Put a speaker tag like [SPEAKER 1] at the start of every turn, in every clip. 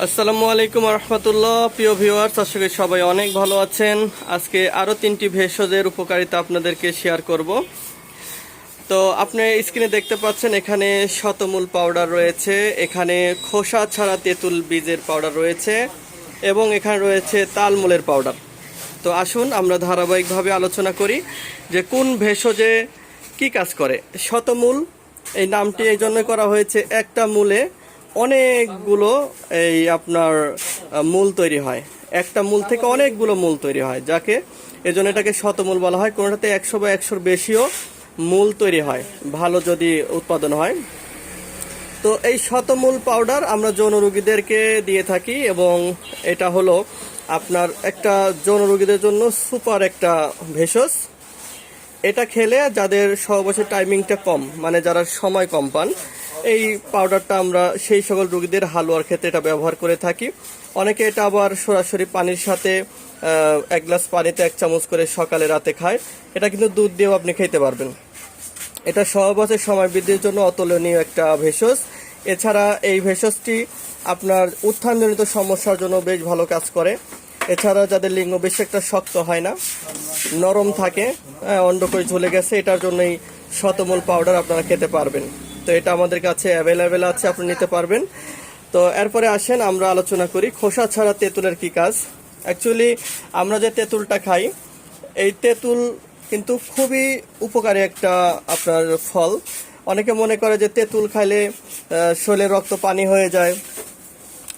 [SPEAKER 1] আসসালামু আলাইকুম রহমতুল্লাহ প্রিয় ভিউয়ার্স, আশা সবাই অনেক ভালো আছেন। আজকে আরও তিনটি ভেষজের উপকারিতা আপনাদেরকে শেয়ার করব। তো আপনি স্ক্রিনে দেখতে পাচ্ছেন, এখানে শতমূল পাউডার রয়েছে, এখানে খোসা ছাড়া তেঁতুল বীজের পাউডার রয়েছে, এবং এখানে রয়েছে তালমূলের পাউডার। তো আসুন, আমরা ধারাবাহিকভাবে আলোচনা করি যে কোন ভেষজে কি কাজ করে। শতমূল, এই নামটি এই জন্য করা হয়েছে, একটা মূলে অনেকগুলো এই আপনার মূল তৈরি হয়। একটা মূল থেকে অনেকগুলো মূল তৈরি হয়, যাকে এজন্য এটাকে শতমূল বলা হয়। কোনোটাতে একশো বা একশোর বেশিও মূল তৈরি হয়, ভালো যদি উৎপাদন হয়। তো এই শতমূল পাউডার আমরা যৌন রোগীদেরকে দিয়ে থাকি এবং এটা হলো আপনার একটা যৌন রোগীদের জন্য সুপার একটা ভেষজ। এটা খেলে যাদের সহবাসের টাইমিংটা কম মানে যারা সময় কম পান এই পাউডারটা আমরা সেই সকল রোগীদের হালুয়ার ক্ষেত্রে এটা ব্যবহার করে থাকি। অনেকে এটা আবার সরাসরি পানির সাথে এক গ্লাস পানিতে এক চামচ করে সকালে রাতে খায়। এটা কিন্তু দুধ দিয়েও আপনি খেতে পারবেন। এটা সহবাসের সময় বৃদ্ধির জন্য অতুলনীয় একটা ভেষজ। এছাড়া এই ভেষজটি আপনার উত্থানজনিত সমস্যার জন্য বেশ ভালো কাজ করে। এছাড়া যাদের লিঙ্গ বেশি একটা শক্ত হয় না নরম থাকে হ্যাঁ, অন্ডকোষ ঝুলে গেছে এটার জন্যই শতমূল পাউডার আপনারা খেতে পারবেন। তো এটা আমাদের কাছে অ্যাভেলেবেল আছে, আপনি নিতে পারবেন। তো এরপরে আসেন, আমরা আলোচনা করি খোসা ছাড়া তেঁতুলের কি কাজ? অ্যাকচুয়ালি আমরা যে তেঁতুলটা খাই, এই তেঁতুল কিন্তু খুবই উপকারী একটা আপনার ফল। অনেকে মনে করে যে তেঁতুল খাইলে শরীরে রক্ত পানি হয়ে যায়।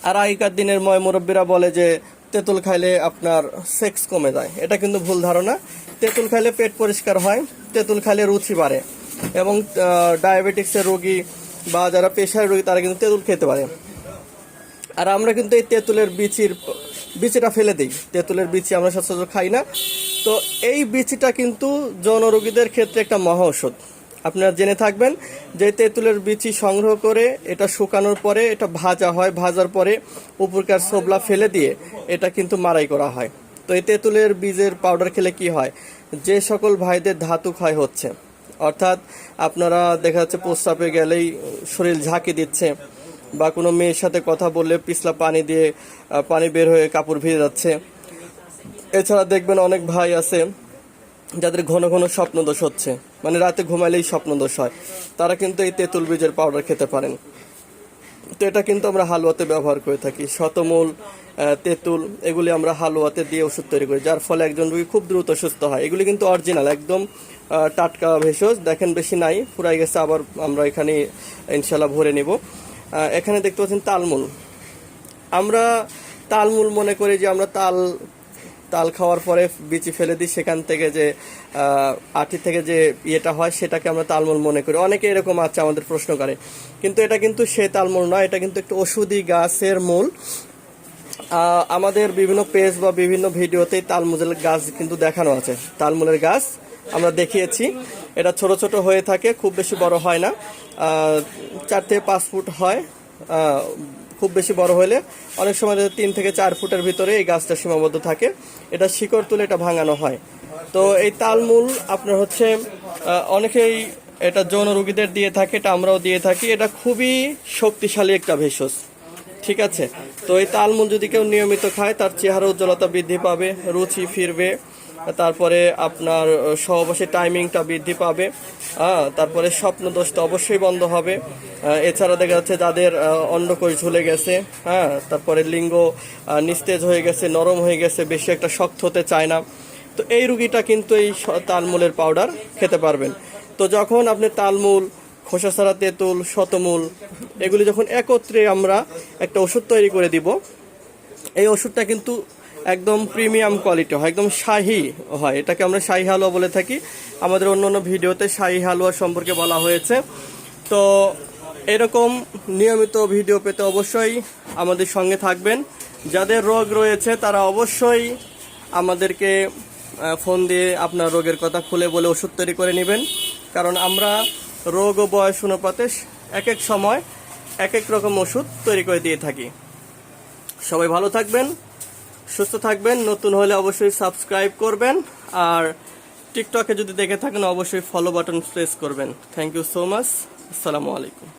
[SPEAKER 1] আর আগেকার দিনের ময় মুরব্বীরা বলে যে, তেঁতুল খাইলে আপনার সেক্স কমে যায়। এটা কিন্তু ভুল ধারণা। তেঁতুল খাইলে পেট পরিষ্কার হয়, তেঁতুল খাইলে রুচি বাড়ে। এবং ডায়াবেটিক্সের রোগী বা যারা প্রেশার রোগী, তারা কিন্তু তেঁতুল খেতে পারে। আর আমরা কিন্তু এই তেঁতুলের বিচির, বিচিটা ফেলে দিই। তেঁতুলের বিচি আমরা সচরাচর খাই না। তো এই বিচিটা কিন্তু যৌন রোগীদের ক্ষেত্রে একটা মহা ঔষধ আপনারা জেনে থাকবেন যে তেঁতুলের বিচি সংগ্রহ করে এটা শুকানোর পরে, এটা ভাজা হয়, ভাজার পরে উপরকার সোবলা ফেলে দিয়ে এটা কিন্তু মারাই করা হয়। তো এই তেঁতুলের বীজের পাউডার খেলে কি হয়? যে সকল ভাইদের ধাতু ক্ষয় হচ্ছে। অর্থাৎ আপনারা দেখা যাচ্ছে প্রস্রাবে গেলেই শরীর ঝাঁকি দিচ্ছে বা কোনো মেয়ের সাথে কথা বললে পিছলা পানি দিয়ে পানি বের হয়ে কাপড় ভিজে যাচ্ছে। এছাড়া দেখবেন অনেক ভাই আছে যাদের ঘন ঘন স্বপ্নদোষ হচ্ছে। মানে রাতে ঘুমাইলেই স্বপ্নদোষ হয়। তারা কিন্তু এই তেঁতুল বীজের পাউডার খেতে পারেন। তো এটা কিন্তু আমরা হালুয়াতে ব্যবহার করে থাকি। শতমূল তেঁতুল, এগুলি আমরা হালুয়াতে দিয়ে ওষুধ তৈরি করি, যার ফলে একজন রোগী খুব দ্রুত সুস্থ হয়। এগুলি কিন্তু অরিজিনাল একদম টাটকা ভেষজ। দেখেন বেশি নাই, ফুরাই গেছে, আবার আমরা এখানে ইনশাল্লাহ ভরে নিব। এখানে দেখতে পাচ্ছেন তালমূল। আমরা তালমূল মনে করি যে আমরা তাল তাল খাওয়ার পরে বিচি ফেলে দিই, সেখান থেকে যে আটি থেকে যে ইয়েটা হয়, সেটাকে আমরা তালমূল মনে করি। অনেকে এরকম আছে আমাদের প্রশ্ন করে। কিন্তু এটা কিন্তু সে তালমূল নয়, এটা কিন্তু একটু ওষুধি গাছের মূল। আমাদের বিভিন্ন পেজ বা বিভিন্ন ভিডিওতেই তালমুলের গাছ কিন্তু দেখানো আছে। তালমুলের গাছ আমরা দেখিয়েছি। এটা ছোট ছোট হয়ে থাকে, খুব বেশি বড় হয় না। চার থেকে পাঁচ ফুট হয়। খুব বেশি বড় হলে অনেক সময় তিন থেকে চার ফুটের ভিতরে এই গাছটা সীমাবদ্ধ থাকে, এটা শিকড় তুলে এটা ভাঙানো হয়। তো এই তালমূল আপনার হচ্ছে অনেকেই এটা যৌন রোগীদের দিয়ে থাকে, এটা আমরাও দিয়ে থাকি। এটা খুবই শক্তিশালী একটা ভেষজ। ঠিক আছে। তো এই তালমূল যদি কেউ নিয়মিত খায়, তার চেহারা উজ্জ্বলতা বৃদ্ধি পাবে, রুচি ফিরবে, তারপরে আপনার সহবাসের টাইমিংটা বৃদ্ধি পাবে তারপরে স্বপ্ন দোষটা অবশ্যই বন্ধ হবে। এছাড়া দেখা যাচ্ছে যাদের অন্ডকোষ ঝুলে গেছে হ্যাঁ তারপরে লিঙ্গ নিস্তেজ হয়ে গেছে, নরম হয়ে গেছে, বেশি একটা শক্ত হতে চায় না। তো এই রুগীটা কিন্তু এই তালমূলের পাউডার খেতে পারবেন। তো যখন আপনি তালমূল খোসা ছাড়া তেঁতুল, শতমূল, এগুলি যখন একত্রে আমরা একটা ওষুধ তৈরি করে দিব, এই ওষুধটা কিন্তু একদম প্রিমিয়াম কোয়ালিটি হয়, একদম শাহি হয়। এটাকে আমরা শাহি হালুয়া বলে থাকি। আমাদের অন্য অন্য ভিডিওতে শাহি হালুয়া সম্পর্কে বলা হয়েছে। তো এরকম নিয়মিত ভিডিও পেতে অবশ্যই আমাদের সঙ্গে থাকবেন। যাদের রোগ রয়েছে, তারা অবশ্যই আমাদেরকে ফোন দিয়ে আপনার রোগের কথা খুলে বলে ওষুধ তৈরি করে নেবেন। কারণ আমরা রোগ ও বয়স অনুপাতে এক এক সময় এক এক রকম ওষুধ তৈরি করে দিয়ে থাকি। সবাই ভালো থাকবেন, সুস্থ থাকবেন, নতুন হলে অবশ্যই সাবস্ক্রাইব করবেন, আর টিকটকে যদি দেখে থাকেন অবশ্যই ফলো বাটন প্রেস করবেন। থ্যাংক ইউ সো মাচ আসসালামু আলাইকুম।